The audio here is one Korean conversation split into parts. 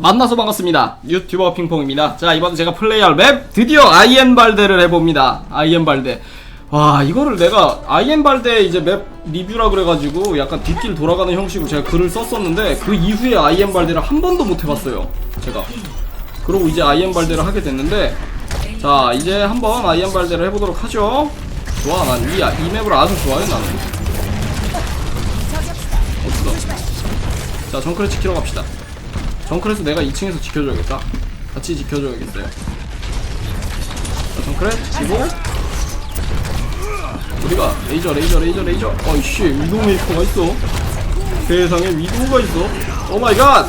만나서 반갑습니다. 유튜버 핑퐁입니다. 자, 이번에 제가 플레이할 맵 드디어 아이엠 발데를 해봅니다. 아이엠 발데. 와, 이거를 내가 아이엠 발데 이제 맵 리뷰라 그래가지고 약간 뒷길 돌아가는 형식으로 제가 글을 썼었는데 그 이후에 아이엠 발데를 한 번도 못 해봤어요. 제가. 그러고 이제 아이엠 발데를 하게 됐는데 자, 이제 한번 아이엠 발데를 해보도록 하죠. 좋아, 난 이, 이 맵을 아주 좋아해, 나는. 어딨어? 자, 정크레 지키러 갑시다. 정크레스 내가 2층에서 지켜줘야겠다. 같이 지켜줘야겠어요. 자, 정크레 지키고. 우리가 레이저, 레이저, 레이저, 레이저. 어이씨, 위도 메이커가 있어. 세상에 위도가 있어. 오 마이 갓!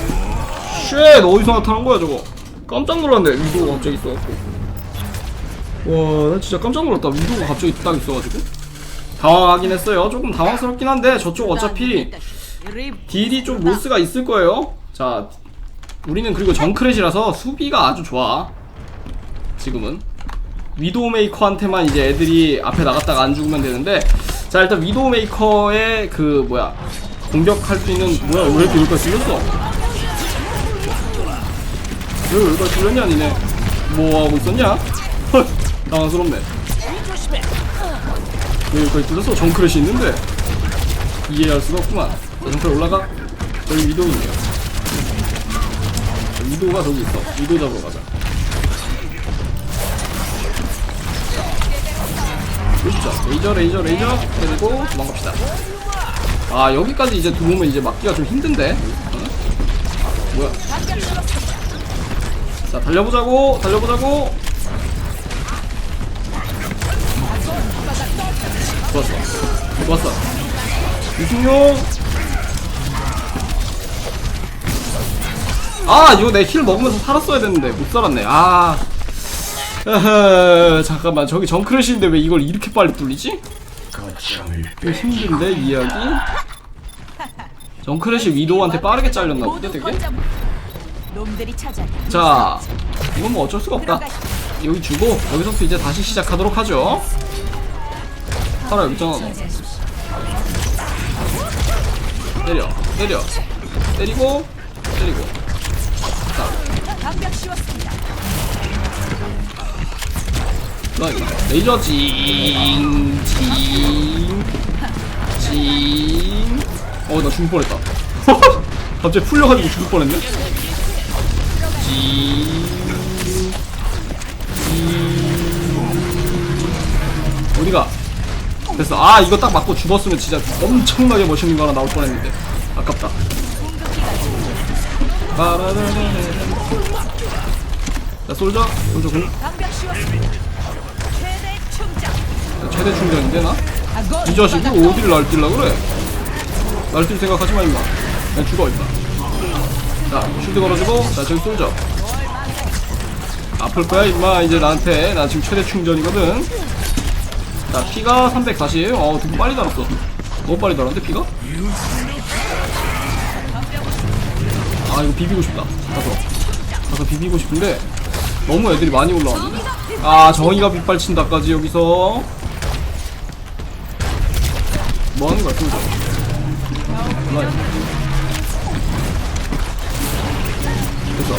쉣! 어디서 나타난 거야, 저거? 깜짝 놀랐네, 위도가 갑자기 있어갖고. 와, 나 진짜 깜짝 놀랐다. 위도가 갑자기 딱 있어가지고. 당황하긴 했어요. 조금 당황스럽긴 한데, 저쪽 어차피 딜이 좀 로스가 있을 거예요. 자, 우리는 그리고 정크렛이라서 수비가 아주 좋아. 지금은. 위도우메이커한테만 이제 애들이 앞에 나갔다가 안 죽으면 되는데, 자, 일단 위도우메이커의 그, 뭐야, 공격할 수 있는, 뭐야, 왜 이렇게 여기까지 뚫렸어? 왜 여기까지 뚫렸냐, 니네? 뭐 하고 있었냐? 헐, 당황스럽네. 왜 여기까지 뚫렸어? 정크렛이 있는데? 이해할 수가 없구만. 자, 정크렛 올라가. 저기 위도우 있네요. 위도우가 저기 있어. 위도우 잡으러 가자. 그렇죠. 레이저, 레이저, 레이저. 그리고 도망갑시다. 아, 여기까지 이제 들어오면 이제 막기가 좀 힘든데. 어? 뭐야. 자, 달려보자고, 달려보자고. 좋았어. 좋았어. 유승용. 아 이거 내 힐 먹으면서 살았어야 됐는데 못 살았네. 아. 에헤, 잠깐만. 저기 정크래시인데 왜 이걸 이렇게 빨리 뚫리지? 이거 힘든데 이 이야기? 정크래시 위도우한테 빠르게 잘렸나 본데 되게? 놈들이 찾아. 자 이건 뭐 어쩔 수가 없다. 여기 주고 여기서부터 이제 다시 시작하도록 하죠. 살아 여기 있잖아 너 때려 때려. 때리고 때리고 방벽 씌웠습니다. 나 레이저 징, 징, 징. 어, 나 죽을 뻔했다. 갑자기 풀려가지고 죽을 뻔했네. 징, 징. 어디가? 됐어. 아, 이거 딱 맞고 죽었으면 진짜 엄청나게 멋있는 거 하나 나올 뻔했는데. 아깝다. 자, 솔저, 솔저 공. 방벽 씌웠습니다. 최대 충전. 최대 충전인데 나? 이 자식이 어디를 날뛸라 그래? 날뛸 생각하지 마 임마. 그냥 죽어 임마. 자 쉴드 걸어주고 자 저기 쏠져 아플 거야 임마. 이제 나한테. 나 지금 최대 충전이거든. 자 피가 340 어, 되게 빨리 달았어. 너무 빨리 달았는데 피가? 아 이거 비비고 싶다. 가서. 가서 비비고 싶은데 너무 애들이 많이 올라왔는데 아 정의가 빗발친다까지 여기서. 뭐하는 거야 솔져 됐어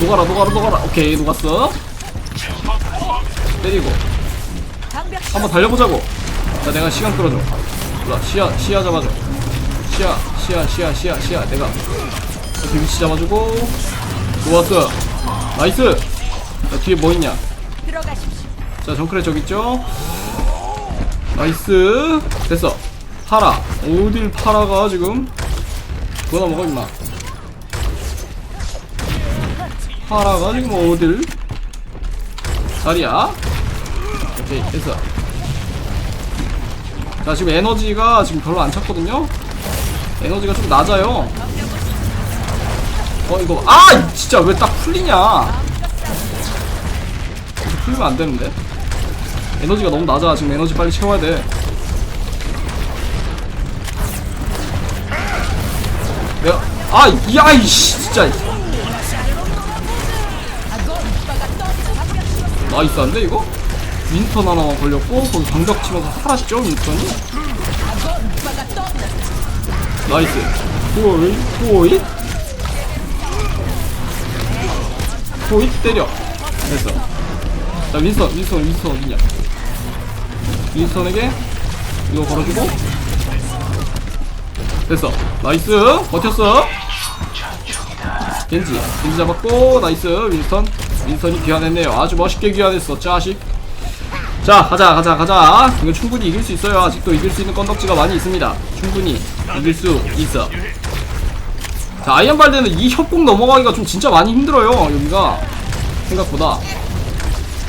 녹아라 녹아라 녹아라. 오케이 녹았어. 때리고. 한번 달려보자고. 자 내가 시간 끌어줘. 자 시야 시야 잡아줘. 시야 시야 시야 시야 시야. 내가. 이렇게 위치 잡아주고. 좋았어 나이스! 자 뒤에 뭐 있냐? 들어가십시오. 자 정크레 저기 있죠? 나이스! 됐어. 파라. 어딜 파라가 지금? 그거나 먹어 임마. 파라가 지금 어딜? 자리야? 오케이 됐어. 자 지금 에너지가 지금 별로 안 찼거든요? 에너지가 좀 낮아요 어 이거 아 진짜 왜 딱 풀리냐? 풀리면 안 되는데? 에너지가 너무 낮아. 지금 에너지 빨리 채워야 돼. 내가 아 야이씨 진짜. 나이스 한데 이거? 윈스턴 하나만 걸렸고 거기 방벽 치면서 살았죠 윈스턴이? 나이스. 호이 호이 호잇 때려? 됐어. 자 윈스턴 윈스턴 윈스턴 어딨냐? 윈스턴에게 이거 걸어주고. 됐어. 나이스. 버텼어. 겐지 겐지 잡았고 나이스. 윈스턴 윈스턴이 귀환했네요. 아주 멋있게 귀환했어 짜식. 자 가자 가자 가자. 이거 충분히 이길 수 있어요. 아직도 이길 수 있는 건덕지가 많이 있습니다. 충분히 이길 수 있어 자 아이언발드는 이 협곡 넘어가기가 좀 진짜 많이 힘들어요 여기가. 생각보다.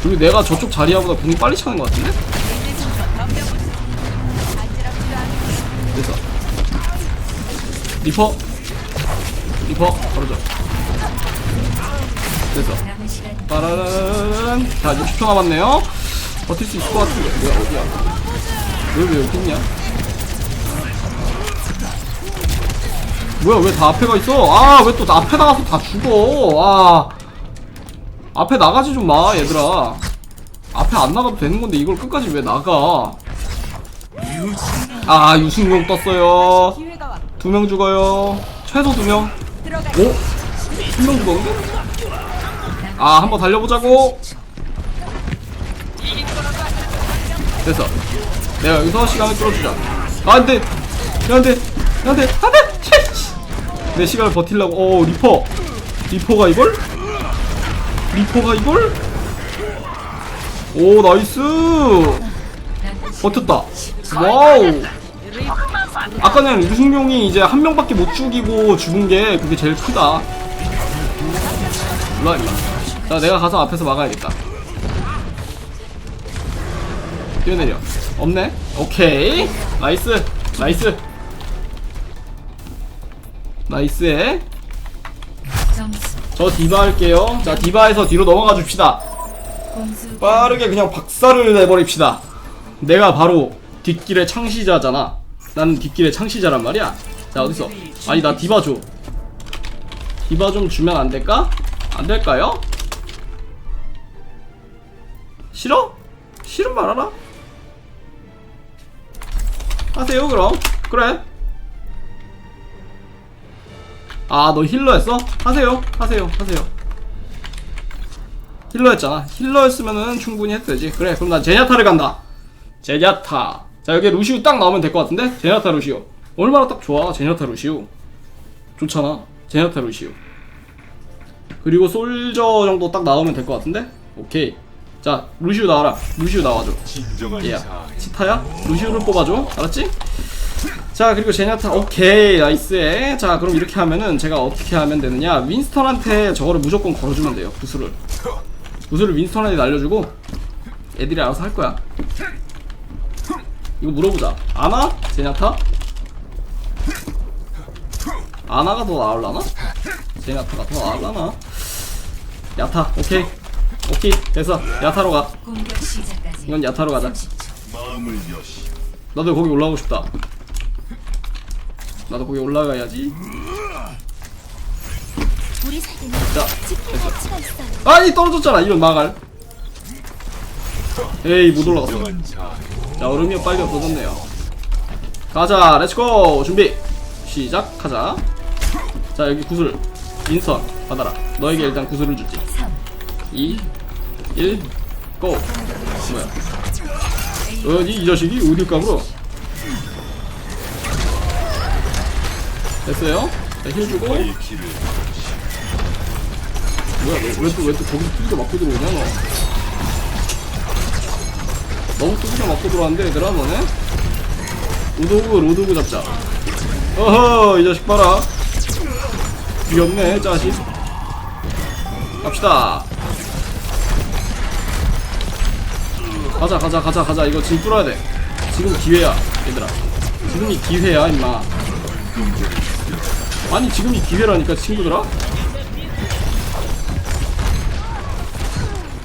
그리고 내가 저쪽 자리야보다 공이 빨리 차는 것 같은데? 됐어. 리퍼. 리퍼 걸어줘. 됐어. 빠라라라란 자 60초 남았네요. 버틸 수 있을 것 같은데. 뭐야 어디야? 왜 왜 여기 있냐 뭐야 왜 다 앞에 가 있어 아 왜 또 앞에 나가서 다 죽어 아 앞에 나가지 좀 마 얘들아 앞에 안 나가도 되는 건데 이걸 끝까지 왜 나가 아 유승용 떴어요. 두 명 죽어요 최소 두명 들어가. 오? 한명 죽었는데? 아, 한번 달려보자고. 됐어. 내가 여기서 시간을 끌어주자. 아, 안 돼! 야, 안 돼! 야, 안 돼! 안 돼! 내 시간을 버틸라고. 오, 리퍼. 리퍼가 이걸? 리퍼가 이걸? 오, 나이스! 버텼다. 와우! 아까 는 유승용이 이제 한 명밖에 못 죽이고 죽은 게 그게 제일 크다. 일로와, 임마. 자, 내가 가서 앞에서 막아야겠다. 뛰어내려. 없네? 오케이. 나이스. 나이스. 나이스해. 점수 저 디바 할게요. 자, 디바에서 뒤로 넘어가 줍시다. 빠르게 그냥 박살을 내버립시다. 내가 바로 뒷길의 창시자잖아. 나는 뒷길의 창시자란 말이야. 자 어딨어? 아니 나 디바 줘. 디바 좀 주면 안 될까? 안 될까요? 싫어? 싫은 말하라. 하세요 그럼. 그래. 아 너 힐러였어? 하세요. 하세요. 하세요. 힐러였잖아. 힐러였으면은 충분히 해도 되지. 그래, 그럼 난 제냐타를 간다. 제냐타. 자, 여기 루시우 딱 나오면 될 것 같은데? 제냐타 루시우. 얼마나 딱 좋아, 제냐타 루시우. 좋잖아. 제냐타 루시우. 그리고 솔저 정도 딱 나오면 될 것 같은데? 오케이. 자, 루시우 나와라. 루시우 나와줘. 얘야. 치타야? 루시우를 뽑아줘. 알았지? 자 그리고 제냐타 오케이 나이스해 자 그럼 이렇게 하면은 제가 어떻게 하면 되느냐? 윈스턴한테 저거를 무조건 걸어주면 돼요 구슬을. 구슬을 윈스턴한테 날려주고 애들이 알아서 할 거야. 이거 물어보자. 아나? 제냐타? 아나가 더 나을라나? 제냐타가 더 나을라나? 야타 오케이. 오케이 됐어. 야타로 가. 이건 야타로 가자. 30초. 나도 거기 올라가고 싶다. 나도 거기 올라가야지. 우리 사이는 자, 지킬 됐어. 가치가. 아니 떨어졌잖아. 이런 마갈. 에이 못 올라갔어. 자 얼음이 빨리 없어졌네요. 가자, 렛츠고 준비. 시작하자. 자 여기 구슬. 인선 받아라. 너에게 일단 구슬을 주지. 3 2, 1, 고. 뭐야? 어디 이 자식이 어딜 까불어? 됐어요? 자, 힐 주고. 뭐야, 너왜 또, 왜 또 거기서 두들겨 맞고 들어오냐, 너? 너무 두들겨 맞고 들어왔는데, 얘들아, 너네? 로도그, 로도그 잡자. 어허, 이 자식 봐라. 귀엽네, 자식. 갑시다. 가자 가자 가자 가자 이거 지금 뚫어야 돼 지금 기회야 얘들아 지금이 기회야 임마 아니 지금이 기회라니까 친구들아.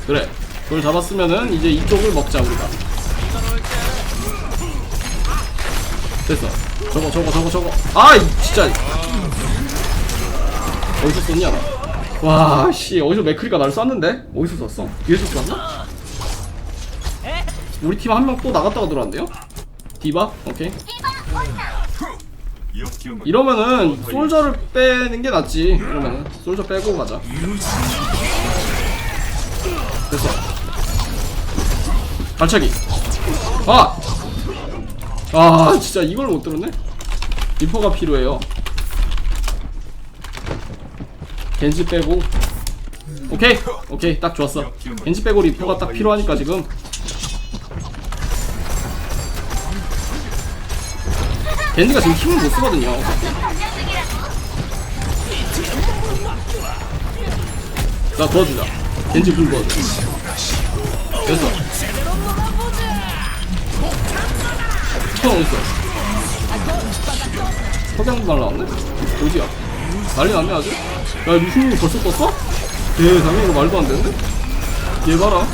그래. 그걸 잡았으면은 이제 이쪽을 먹자 우리가. 됐어. 저거 저거 저거 저거. 아이 진짜. 어디서 썼냐 와씨. 어디서 맥크리가 날 쐈는데? 어디서 쐈어? 뒤에서 쐈나? 우리 팀 한 명 또 나갔다가 들어왔네요? 디바? 오케이 이러면은 솔저를 빼는 게 낫지. 이러면은 솔저 빼고 가자. 됐어. 발차기 아! 아 진짜 이걸 못 들었네? 리퍼가 필요해요. 겐지 빼고. 오케이. 오케이. 딱 좋았어. 겐지 빼고 리퍼가 딱 필요하니까 지금 겐지가 지금 힘을 못 쓰거든요. 나 도와주자 겐지 불 도와줘. 됐어. 천 어딨어. 석양도 날라왔네? 어디야? 난리 났네 아주 야 루시님이 벌써 떴어? 세상에 이거 말도 안 되는데? 얘 봐라. 어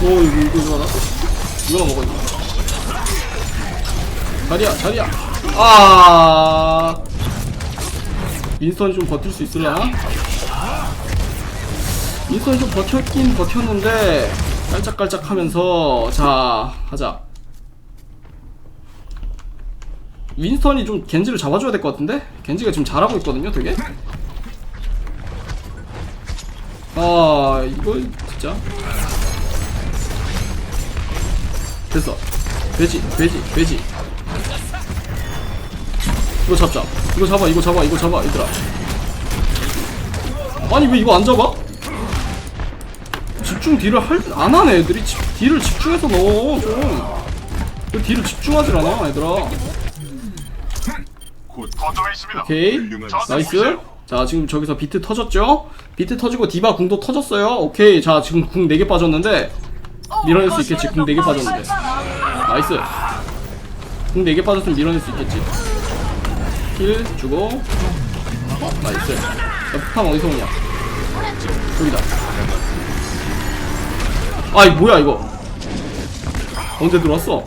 이거 이거 이거 봐라. 이거나 먹어 이거 자리야 자리야 아. 윈스턴이 좀 버틸 수 있으려나? 윈스턴이 좀 버텼긴 버텼는데 깔짝깔짝 하면서 자 하자. 윈스턴이 좀 겐지를 잡아줘야 될 것 같은데? 겐지가 지금 잘하고 있거든요 되게? 아 이거 진짜? 됐어. 돼지 돼지 돼지 이거 잡자. 이거 잡아 이거 잡아 이거 잡아 얘들아. 아니 왜 이거 안 잡아? 집중 딜을 할, 안 하네 애들이. 집, 딜을 집중해서 넣어 좀그 딜을 집중하질 않아 얘들아. 오케이. 나이스. 자 지금 저기서 비트 터졌죠? 비트 터지고 디바 궁도 터졌어요? 오케이. 자 지금 궁 4개 빠졌는데 밀어낼 수 있겠지? 궁 4개 빠졌는데. 나이스. 궁 4개 빠졌으면 밀어낼 수 있겠지 힐 주고. 나이스. 야 폭탄 어디서 오냐? 저기다. 아이 뭐야 이거? 언제 들어왔어?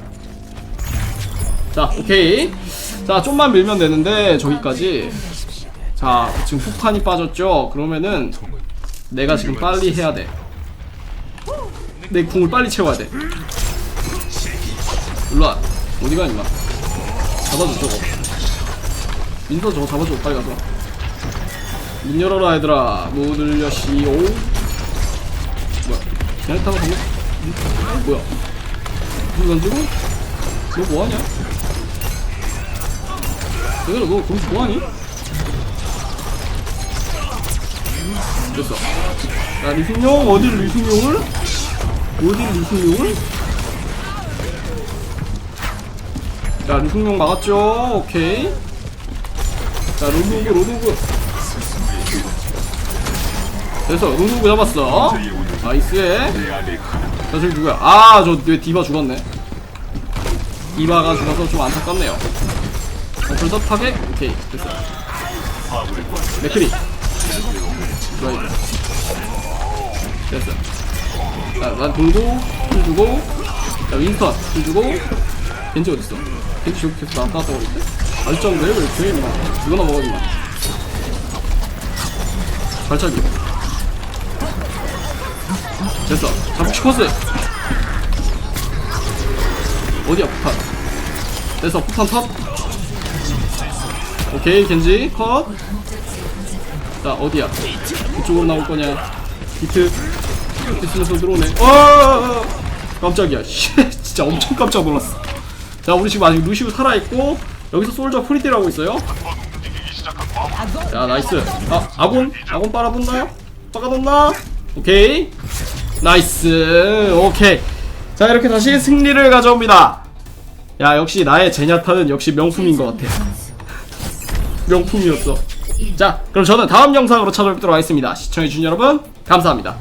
자 오케이. 자 좀만 밀면 되는데 저기까지. 자 지금 폭탄이 빠졌죠? 그러면은 내가 지금 빨리 해야 돼내 궁을 빨리 채워야 돼. 일로와. 어디가 임마? 잡아줘 저거 민서 저거 잡아줘 빨리 가서. 문 열어라 얘들아. 문을 여시오. 뭐야? 걔네타가 방금 음? 뭐야? 문 던지고? 너 뭐하냐? 얘들아 너 거기서 뭐하니? 됐어. 야 리승용 어디 리승용을? 어디 리승용을? 자 리승용 막았죠? 오케이 자 로드우그 로드우그 됐어 로드우그 잡았어. 나이스해 자 저기 누구야? 아저 왜 디바 죽었네. 디바가 죽어서 좀 안타깝네요. 어, 벌써 파괴? 오케이 됐어. 맥크리. 좋아요. 됐어. 자난 돌고 힐 주고 자 윈스턴 힐 주고 겐지 어딨어 계속 나왔다 갔다 거리는데 알짱데 왜 이렇게 임마 이거나 먹어 임마 발차기. 됐어. 잡치 코스 어디야 폭탄? 됐어 폭탄 탑. 오케이 겐지 컷. 자 어디야? 이쪽으로 나올 거냐? 비트. 비트 쓰면서 들어오네. 어! 깜짝이야. 씨 진짜 엄청 깜짝 놀랐어 자 우리 지금 아직 루시우 살아있고 여기서 솔저 프리딜 하고 있어요. 자 나이스. 아 아곤 아곤 빨아본나요? 빨아본나? 오케이. 나이스. 오케이. 자 이렇게 다시 승리를 가져옵니다. 야 역시 나의 제냐타는 역시 명품인 것 같아. 명품이었어. 자 그럼 저는 다음 영상으로 찾아뵙도록 하겠습니다. 시청해주신 여러분 감사합니다